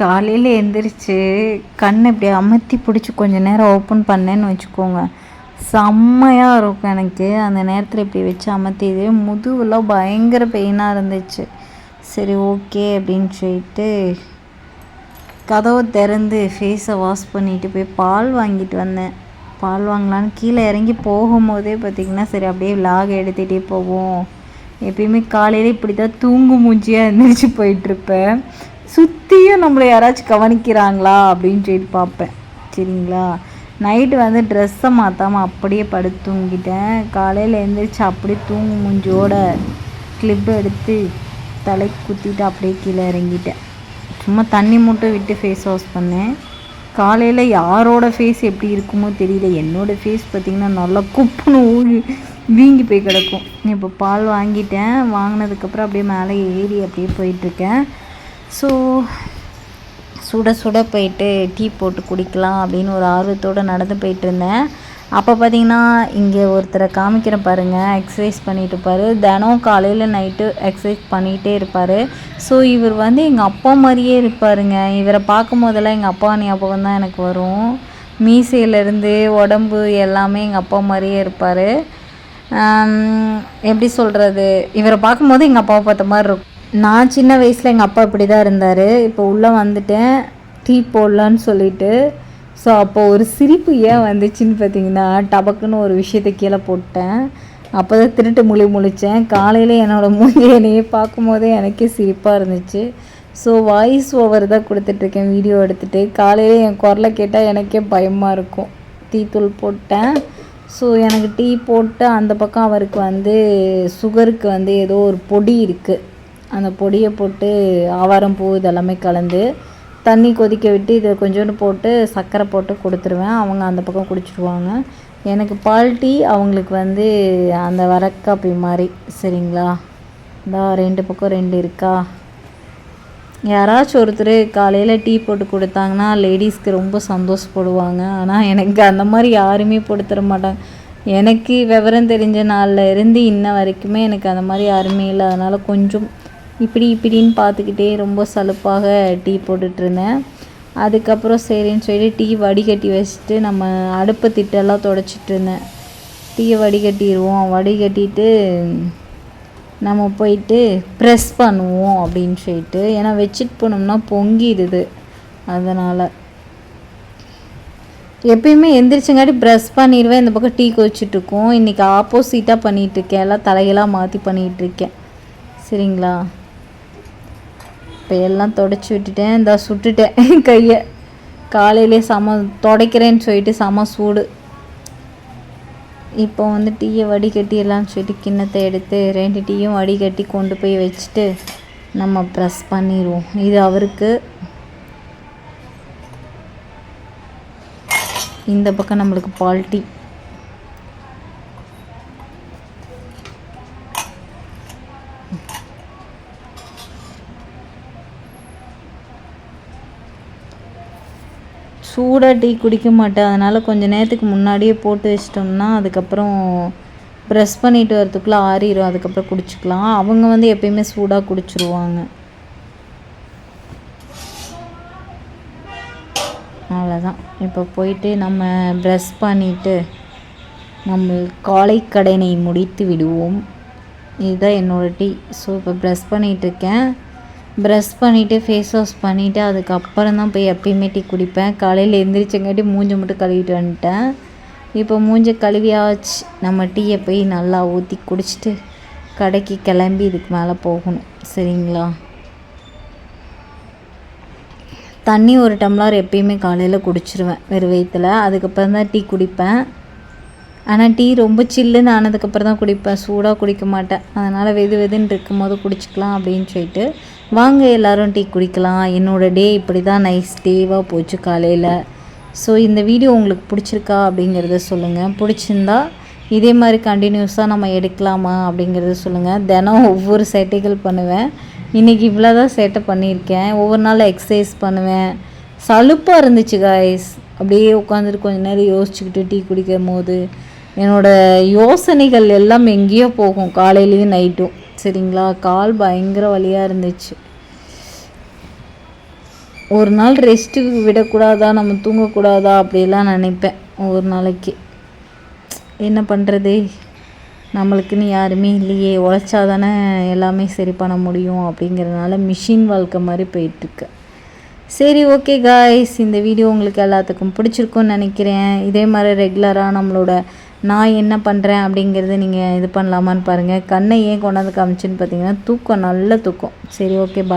காலையில் எந்திரிச்சு கண் இப்படி அமர்த்தி பிடிச்சி கொஞ்ச நேரம் ஓப்பன் பண்ணேன்னு வச்சுக்கோங்க. செம்மையாக இருக்கும் எனக்கு. அந்த நேரத்தில் இப்படி வச்சு அமர்த்திது முதுவெல்லாம் பயங்கர பெயினாக இருந்துச்சு. சரி ஓகே அப்படின்னு சொல்லிட்டு கதவை திறந்து ஃபேஸை வாஷ் பண்ணிட்டு போய் பால் வாங்கிட்டு வந்தேன். பால் வாங்கலான்னு கீழே இறங்கி போகும்போதே பார்த்திங்கன்னா சரி அப்படியே விலாக எடுத்துகிட்டே போவோம். எப்பயுமே காலையில் இப்படி தான் தூங்கு மூஞ்சியாக எழுந்திரிச்சு போயிட்டுருப்பேன் சுற்றியும் நம்மளை யாராச்சும் கவனிக்கிறாங்களா அப்படின்னு சொல்லிட்டு பார்ப்பேன். சரிங்களா? நைட்டு வந்து ட்ரெஸ்ஸை மாற்றாமல் அப்படியே படுத்து தூங்கிட்டேன். காலையில் எழுந்திரிச்சு அப்படியே தூங்கு மூஞ்சியோட கிளிப் எடுத்து தலைக்கு குத்திட்டு அப்படியே கீழே இறங்கிட்டேன். சும்மா தண்ணி மூட்டை விட்டு ஃபேஸ் வாஷ் பண்ணேன். காலையில் யாரோட ஃபேஸ் எப்படி இருக்குமோ தெரியல. என்னோடய ஃபேஸ் பார்த்திங்கன்னா நல்லா குப்புன்னு ஊழி வீங்கி போய் கிடக்கும். இப்போ பால் வாங்கிட்டேன். வாங்கினதுக்கப்புறம் அப்படியே மேலே ஏறி அப்படியே போயிட்டுருக்கேன் ஸோ சுட சுட போயிட்டு டீ போட்டு குடிக்கலாம் அப்படின்னு ஒரு ஆர்வத்தோடு நடந்து போயிட்டு இருந்தேன். அப்போ பார்த்தீங்கன்னா இங்கே ஒருத்தரை காமிக்கிறேன் பாருங்கள் எக்ஸசைஸ் பண்ணிட்டு இருப்பார். தினம் காலையில் நைட்டு எக்ஸசைஸ் பண்ணிகிட்டே இருப்பார். ஸோ இவர் வந்து எங்கள் அப்பா மாதிரியே இருப்பாருங்க. இவரை பார்க்கும் போதெல்லாம் எங்கள் அப்பா ஞாபகம் தான் எனக்கு வரும். மீசையிலேருந்து உடம்பு எல்லாமே எங்கள் அப்பா மாதிரியே இருப்பார். எப்படி சொல்கிறது இவரை பார்க்கும்போது எங்கள் அப்பாவை பார்த்த மாதிரி இருக்கும். நான் சின்ன வயசில் எங்கள் அப்பா இப்படி தான் இருந்தார். இப்போ உள்ளே வந்துட்டேன். டீ போடலான்னு சொல்லிட்டு. ஸோ அப்போ ஒரு சிரிப்பு ஏன் வந்துச்சுன்னு பார்த்தீங்கன்னா டபக்குன்னு ஒரு விஷயத்தை கீழே போட்டேன். அப்போ தான் திருட்டு மொழி முழித்தேன் காலையில் என்னோடய மூஞ்சி என்னையே பார்க்கும்போதே எனக்கே சிரிப்பாக இருந்துச்சு. ஸோ வாய்ஸ் ஓவர் தான் கொடுத்துட்ருக்கேன் வீடியோ எடுத்துகிட்டு காலையில் என் குரலை கேட்டால் எனக்கே பயமாக இருக்கும். டீ தூள் போட்டேன். ஸோ எனக்கு டீ போட்டு அந்த பக்கம் அவருக்கு வந்து சுகருக்கு வந்து ஏதோ ஒரு பொடி இருக்குது அந்த பொடியை போட்டு ஆவாரம் பூ இதெல்லாமே கலந்து தண்ணி கொதிக்க விட்டு இதை கொஞ்சோண்டு போட்டு சர்க்கரை போட்டு கொடுத்துருவேன். அவங்க அந்த பக்கம் குடிச்சிடுவாங்க எனக்கு பால் டீ அவங்களுக்கு வந்து அந்த வரக்காப்பி மாதிரி. சரிங்களா? இந்தா ரெண்டு பக்கம் ரெண்டு இருக்கா? யாராச்சும் ஒருத்தர் காலையில் டீ போட்டு கொடுத்தாங்கன்னா லேடிஸ்க்கு ரொம்ப சந்தோஷப்படுவாங்க. ஆனால் எனக்கு அந்த மாதிரி யாருமே போட்டு தர மாட்டாங்க. எனக்கு விவரம் தெரிஞ்ச நாளில் இருந்து இன்ன வரைக்குமே எனக்கு அந்த மாதிரி யாருமே இல்லை. அதனால் கொஞ்சம் இப்படி இப்படின்னு பார்த்துக்கிட்டே ரொம்ப சலுப்பாக டீ போட்டுட்ருந்தேன். அதுக்கப்புறம் சரின்னு சொல்லி டீ வடிகட்டி வச்சுட்டு நம்ம அடுப்பு திட்டெல்லாம் தொடச்சிட்டு இருந்தேன் டீயை வடிகட்டிடுவோம் வடிகட்டிட்டு நம்ம போயிட்டு ப்ரெஸ் பண்ணுவோம் அப்படின்னு சொல்லிட்டு. ஏன்னா வச்சுட்டு போனோம்னா பொங்கிடுது. அதனால் எப்பயுமே எந்திரிச்சங்காட்டி ப்ரெஸ் பண்ணிடுவேன். இந்த பக்கம் டீ கொச்சிட்ருக்கோம் இன்றைக்கி ஆப்போசிட்டாக பண்ணிகிட்ருக்கேன் எல்லாம் தலையெல்லாம் மாற்றி பண்ணிகிட்ருக்கேன் சரிங்களா? இப்போ எல்லாம் தொடச்சி விட்டுட்டேன். இந்த சுட்டுட்டேன். கையை. காலையிலே சம துடைக்கிறேன்னு சொல்லிட்டு சம சூடு. இப்போ வந்து டீயை வடிகட்டிடலான்னு சொல்லிட்டு கிண்ணத்தை எடுத்து ரெண்டு டீயும் வடிகட்டி கொண்டு போய் வச்சுட்டு நம்ம ப்ரெஸ் பண்ணிடுவோம். இது அவருக்கு. இந்த பக்கம் நம்மளுக்கு பால் டீ. சூடாக டீ குடிக்க மாட்டேன். அதனால் கொஞ்சம் நேரத்துக்கு முன்னாடியே போட்டு வச்சிட்டோம்னா அதுக்கப்புறம் ப்ரெஸ் பண்ணிட்டு வரதுக்குள்ளே ஆறிடும் அதுக்கப்புறம் குடிச்சிக்கலாம். அவங்க வந்து எப்பயுமே சூடாக குடிச்சிருவாங்க. அவ்வளோதான் இப்போ போயிட்டு நம்ம ப்ரெஷ் பண்ணிவிட்டு நம்ம காலை கடனை முடித்து விடுவோம். இதுதான் என்னோடய டீ. ஸோ இப்போ ப்ரெஸ் பண்ணிகிட்ருக்கேன் ப்ரஷ் பண்ணிவிட்டு ஃபேஸ் வாஷ் பண்ணிவிட்டு அதுக்கப்புறம் தான் போய் எப்பயுமே டீ குடிப்பேன். காலையில் எந்திரிச்சங்காட்டி மூஞ்சி மட்டும் கழுவிட்டு வந்துட்டேன். இப்போ மூஞ்சி கழுவியாச்சு. நம்ம டீயை போய் நல்லா ஊற்றி குடிச்சிட்டு கடைக்கு கிளம்பி இதுக்கு மேலே போகணும். சரிங்களா? தண்ணி ஒரு டம்ளர் எப்பயுமே காலையில் குடிச்சிருவேன் வெறும் வயிற்றில் அதுக்கப்புறம் தான் டீ குடிப்பேன். ஆனால் டீ ரொம்ப சில்லுன்னு ஆனதுக்கப்புறம் தான் குடிப்பேன். சூடாக குடிக்க மாட்டேன். அதனால் வெது வெதுன்னு இருக்கும் போது குடிச்சிக்கலாம் அப்படின்னு சொல்லிட்டு வாங்க எல்லோரும் டீ குடிக்கலாம். என்னோடய டே இப்படி தான் நைஸ் டேவாக போச்சு காலையில். ஸோ இந்த வீடியோ உங்களுக்கு பிடிச்சிருக்கா அப்படிங்கிறத சொல்லுங்கள் பிடிச்சிருந்தா இதே மாதிரி கண்டினியூஸாக நம்ம எடுக்கலாமா அப்படிங்கிறத சொல்லுங்கள் தினம் ஒவ்வொரு சேட்டைகள் பண்ணுவேன். இன்றைக்கி இவ்வளோ தான் சேட்டை பண்ணியிருக்கேன். ஒவ்வொரு நாள் எக்ஸசைஸ் பண்ணுவேன். சலுப்பாக இருந்துச்சு காய்ஸ் அப்படியே உட்காந்துட்டு கொஞ்ச நேரம் யோசிச்சுக்கிட்டு டீ குடிக்கும் போது என்னோடய யோசனைகள் எல்லாம் எங்கேயோ போகும் காலையிலையும் நைட்டும் சரிங்களா? கால் பயங்கர வழியாக இருந்துச்சு. ஒரு நாள் ரெஸ்ட்டு விடக்கூடாதா? நம்ம தூங்கக்கூடாதா? அப்படிலாம் நினைப்பேன் ஒரு நாளைக்கு. என்ன பண்ணுறது நம்மளுக்குன்னு யாருமே இல்லையே. உழைச்சா தானே எல்லாமே சரி பண்ண முடியும் அப்படிங்கிறதுனால மிஷின் வாழ்க்கை மாதிரி போயிட்டுருக்கு. சரி ஓகே காய்ஸ் இந்த வீடியோ உங்களுக்கு எல்லாத்துக்கும் பிடிச்சிருக்கும்னு நினைக்கிறேன். இதே மாதிரி ரெகுலராக நம்மளோட நான் என்ன பண்ணுறேன் அப்படிங்கிறத நீங்கள் இது பண்ணலாமான்னு பாருங்கள் கண்ணை ஏன் கொண்டாந்து காமிச்சுன்னு பார்த்தீங்கன்னா தூக்கம் நல்ல தூக்கம். சரி ஓகே பாய்